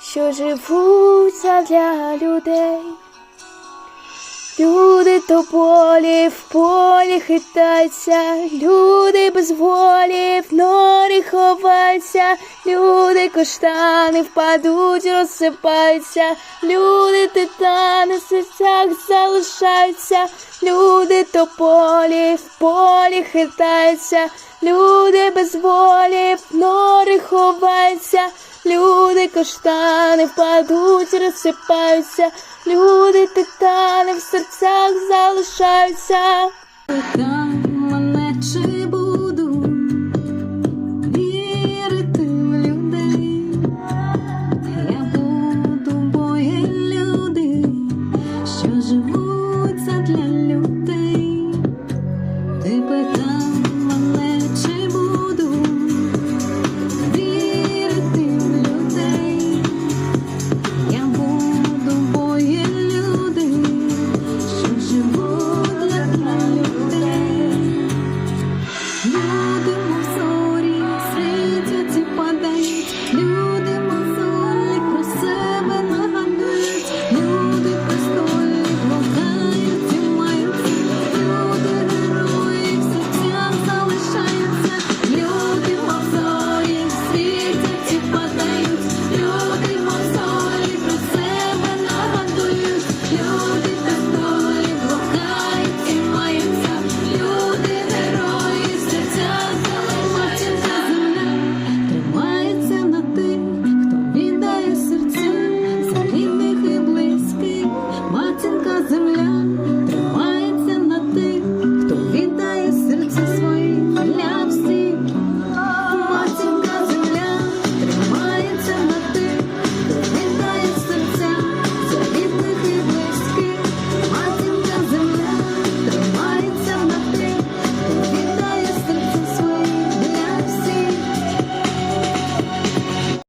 що живуть задля людей. Люди то в полі хитаються, люди без волі в норі ховаються, люди коштани впадуть, розсипаються, люди титани серцях залишаються, люди то полі хитаються, люди без волі в ховаються, люди каштани впадуть, розсипаються, люди титани в серцях залишаються. Там мене, чи The.